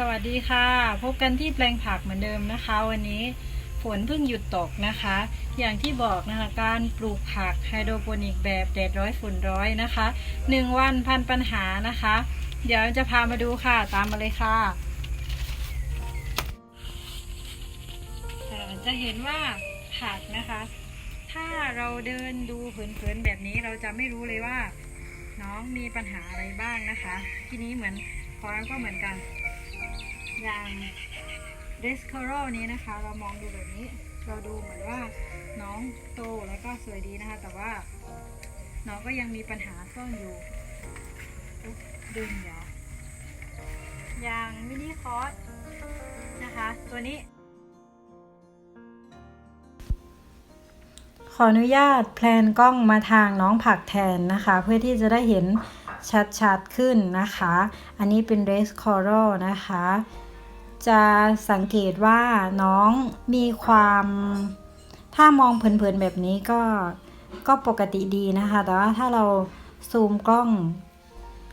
สวัสดีค่ะ พบกันที่แปลงผักเหมือนเดิมนะคะ วันนี้ฝนเพิ่งหยุดตกนะคะ อย่างที่บอกนะคะการปลูกผักไฮโดรโปนิกแบบแดดร้อยฝนร้อยนะคะหนึ่งวันพันปัญหานะคะ เดี๋ยวจะพามาดูค่ะตามมาเลยค่ะจะเห็นว่าผักนะคะ ถ้าเราเดินดูเผินๆแบบนี้เราจะไม่รู้เลยว่า น้องมีปัญหาอะไรบ้างนะคะ ทีนี้เหมือนขอราก็เหมือนกัน อย่างเดสคอรนี้นะคะ เรามองดูแบบนี้ เราดูเหมือนว่าน้องโตแล้วก็สวยดีนะคะ แต่ว่าน้องก็ยังมีปัญหาซ่อนอยู่ดึงเดี๋ยวอย่างมินิคอสนะคะ ตัวนี้ ขออนุญาตแพลนกล้องมาทางน้องผักแทนนะคะ เพื่อที่จะได้เห็นชัดๆขึ้นนะคะ อันนี้เป็น Race Coral นะคะ จะสังเกตว่าน้องมีความ ถ้ามองเผินๆแบบนี้ก็ก็ปกติดีนะคะ แต่ว่าถ้าเราซูมกล้อง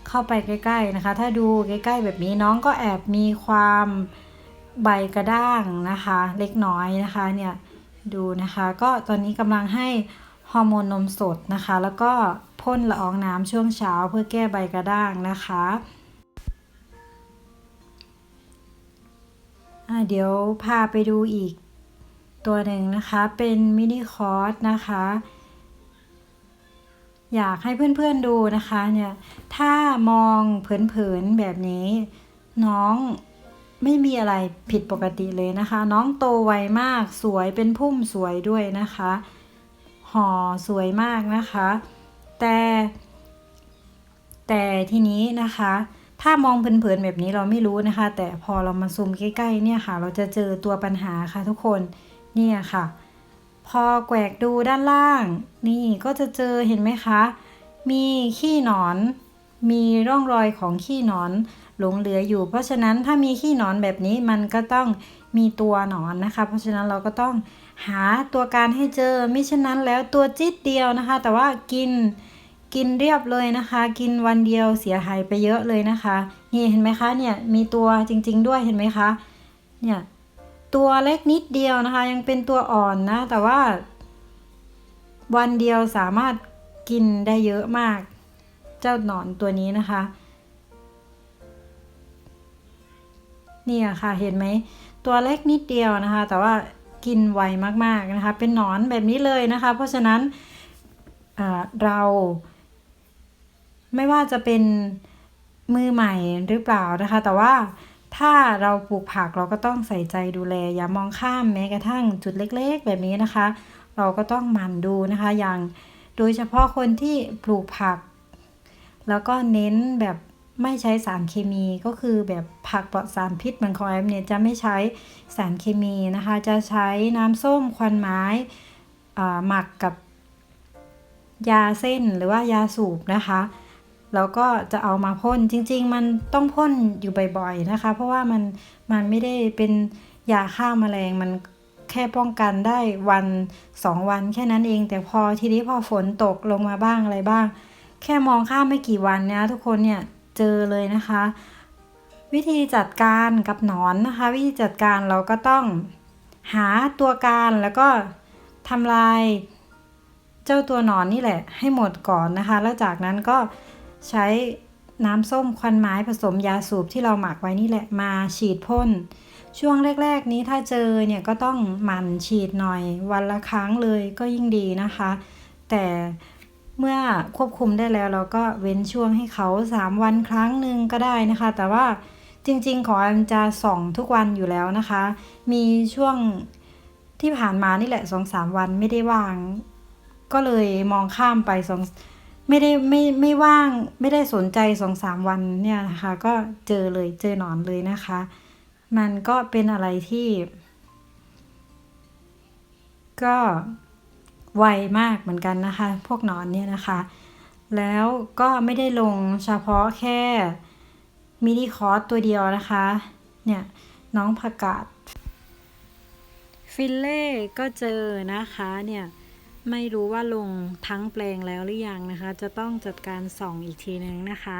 เข้าไปใกล้ ๆนะคะ ถ้าดูใกล้ ๆ แบบนี้น้องก็แอบมีความใบกระด้างนะคะ เล็กน้อยนะคะเนี่ยดูนะคะ ก็ตอนนี้กำลังให้ฮอร์โมนนมสดนะคะ แล้วก็พ่นละอองน้ำช่วงเช้าเพื่อแก้ใบกระด้างนะคะ เดี๋ยวพาไปดูอีกตัวหนึ่งนะคะ เป็นมินิคอร์สนะคะ อยากให้เพื่อนๆดูนะคะเนี่ยถ้ามองเผินๆแบบนี้ น้องไม่มีอะไรผิดปกติเลยนะคะ น้องโตไวมากสวยเป็นพุ่มสวยด้วยนะคะห่อสวยมากนะคะ แต่ แต่ทีนี้นะคะ ถ้ามองเผินๆแบบนี้เราไม่รู้นะคะ แต่พอเรามาซูมใกล้ๆเนี่ยค่ะ เราจะเจอตัวปัญหาค่ะทุกคนเนี่ยค่ะ พอแกวกดูด้านล่าง นี่ก็จะเจอเห็นไหมคะ มีขี้หนอน มีร่องรอยของขี้หนอนหลงเหลืออยู่ เพราะฉะนั้นถ้ามีขี้หนอนแบบนี้มันก็ต้องมีตัวหนอนนะคะ เพราะฉะนั้นเราก็ต้องหาตัวการให้เจอไม่เช่นนั้นแล้วตัวจิ๊ดเดียวนะคะ แต่ว่ากิน กินเรียบเลยนะคะ กินวันเดียวเสียหายไปเยอะเลยนะคะ นี่เห็นไหมคะเนี่ยมีตัวจริง ๆ ด้วยเห็นไหมคะเนี่ยตัวเล็กนิดเดียวนะคะ ยังเป็นตัวอ่อนนะ แต่ว่า วันเดียวสามารถกินได้เยอะมาก เจ้าหนอนตัวนี้นะคะเนี่ยค่ะเห็นไหมตัวเล็กนิดเดียวนะคะ แต่ว่ากินไวมากๆนะคะ เป็นหนอนแบบนี้เลยนะคะ เพราะฉะนั้นเรา ไม่ว่าจะเป็นมือใหม่หรือเปล่านะคะ แต่ว่าถ้าเราปลูกผักเราก็ต้องใส่ใจดูแล อย่ามองข้ามแม้กระทั่งจุดเล็กๆ แบบนี้นะคะ เราก็ต้องหมั่นดูนะคะ อย่างโดยเฉพาะคนที่ปลูกผัก แล้วก็เน้นแบบไม่ใช้สารเคมีก็คือแบบผักปลอดสารพิษเหมือนของแอมเนี่ยจะไม่ใช้สารเคมีนะคะ จะใช้น้ำส้มควันไม้หมักกับยาเส้นหรือว่ายาสูบนะคะ แล้วก็จะเอามาพ่นจริง ๆ มันต้องพ่นอยู่บ่อยๆนะคะ เพราะว่ามันมันไม่ได้เป็นยาฆ่ามาแมลงมันแค่ป้องกันได้วันสองวันแค่นั้นเอง แต่พอทีนี้พอฝนตกลงมาบ้างอะไรบ้าง แค่มองข้ามไม่กี่วันเนี่ยทุกคนเนี่ยเจอเลยนะคะ วิธีจัดการกับหนอนนะคะ วิธีจัดการเราก็ต้องหาตัวการแล้วก็ทำลาย เจ้าตัวหนอนนี่แหละ ให้หมดก่อนนะคะ แล้วจากนั้นก็ ใช้น้ำส้มควันไม้ผสมยาสูบที่เราหมักไว้นี่แหละมาฉีดพ่น ช่วงแรก ๆ นี้ถ้าเจอเนี่ยก็ต้องหมั่นฉีดหน่อยวันละครั้งเลยก็ยิ่งดีนะคะ แต่เมื่อควบคุมได้แล้วเราก็เว้นช่วงให้เขา 3 วันครั้งหนึ่งก็ได้นะคะ แต่ว่าจริงๆ ขอแอมจะส่องทุกวันอยู่แล้วนะคะ มีช่วงที่ผ่านมานี่แหละสองสามวันไม่ได้ว่าง ก็เลยมองข้ามไปสอง ไม่ได้ไม่ไม่ว่างไม่ได้สนใจสองสามวันเนี่ยนะคะ ก็เจอเลยเจอหนอนเลยนะคะ มันก็เป็นอะไรที่ ก็ไวมากเหมือนกันนะคะ พวกหนอนเนี่ยนะคะ แล้วก็ไม่ได้ลงเฉพาะแค่มินิคอร์สตัวเดียวนะคะ เนี่ยน้องผักกาดฟิลเล่ก็เจอนะคะเนี่ย ไม่รู้ว่าลงทั้งแปลงแล้วหรือยังนะคะ จะต้องจัดการส่องอีกทีนึงนะคะ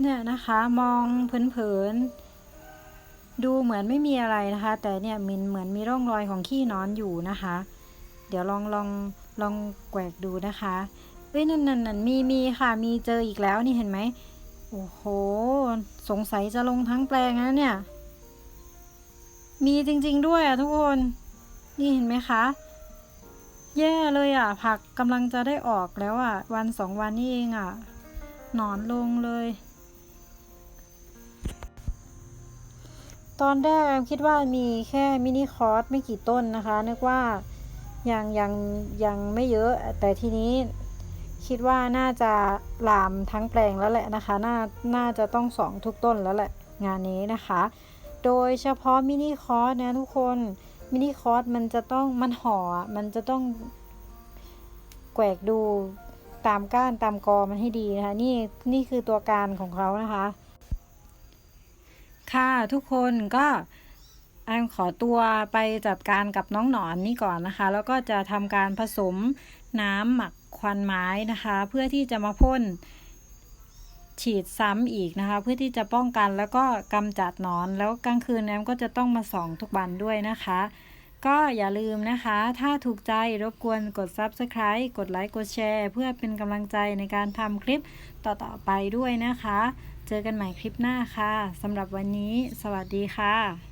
เนี่ยนะคะมองเผินๆดูเหมือนไม่มีอะไรนะคะ แต่เนี่ยมินเหมือนมีร่องรอยของขี้นอนอยู่นะคะ เดี๋ยวลองลองลองแกวกดูนะคะเอ้ยนั่นนั่นนั่นมีมีค่ะมีเจออีกแล้วนี่เห็นไหมโอ้โห สงสัยจะลงทั้งแปลงนะเนี่ย มีจริงๆด้วยอะทุกคน นี่เห็นไหมคะ แย่เลยอะ ผักกำลังจะได้ออกแล้วอะ วันสองวันนี่เองอะ หนอนลงเลย ตอนแรกแอมคิดว่ามีแค่มินิคอร์สไม่กี่ต้นนะคะ นึกว่ายังยังยังไม่เยอะ แต่ทีนี้คิดว่าน่าจะลามทั้งแปลงแล้วแหละนะคะ น่าน่าจะต้องสองทุกต้นแล้วแหละงานนี้นะคะ โดยเฉพาะมินิคอร์สนะทุกคนมินิคอร์สมันจะต้องมันห่อมันจะต้องแกวกดูตามก้านตามกอมันให้ดีนะคะนี่นี่คือตัวการของเขานะคะ ค่ะทุกคนก็แอมขอตัวไปจัดการกับน้องหนอนนี่ก่อนนะคะ แล้วก็จะทำการผสมน้ำหมักควันไม้นะคะ เพื่อที่จะมาพ่น ฉีดซ้ำอีกนะคะ เพื่อที่จะป้องกันแล้วก็กำจัดนอน แล้วกลางคืนแอมก็จะต้องมาส่องทุกวันด้วยนะคะ ก็อย่าลืมนะคะ ถ้าถูกใจรบกวนกด Subscribe กดไลค์กดแชร์ เพื่อเป็นกำลังใจในการทำคลิปต่อๆไปด้วยนะคะ เจอกันใหม่คลิปหน้าค่ะสำหรับวันนี้ สวัสดีค่ะ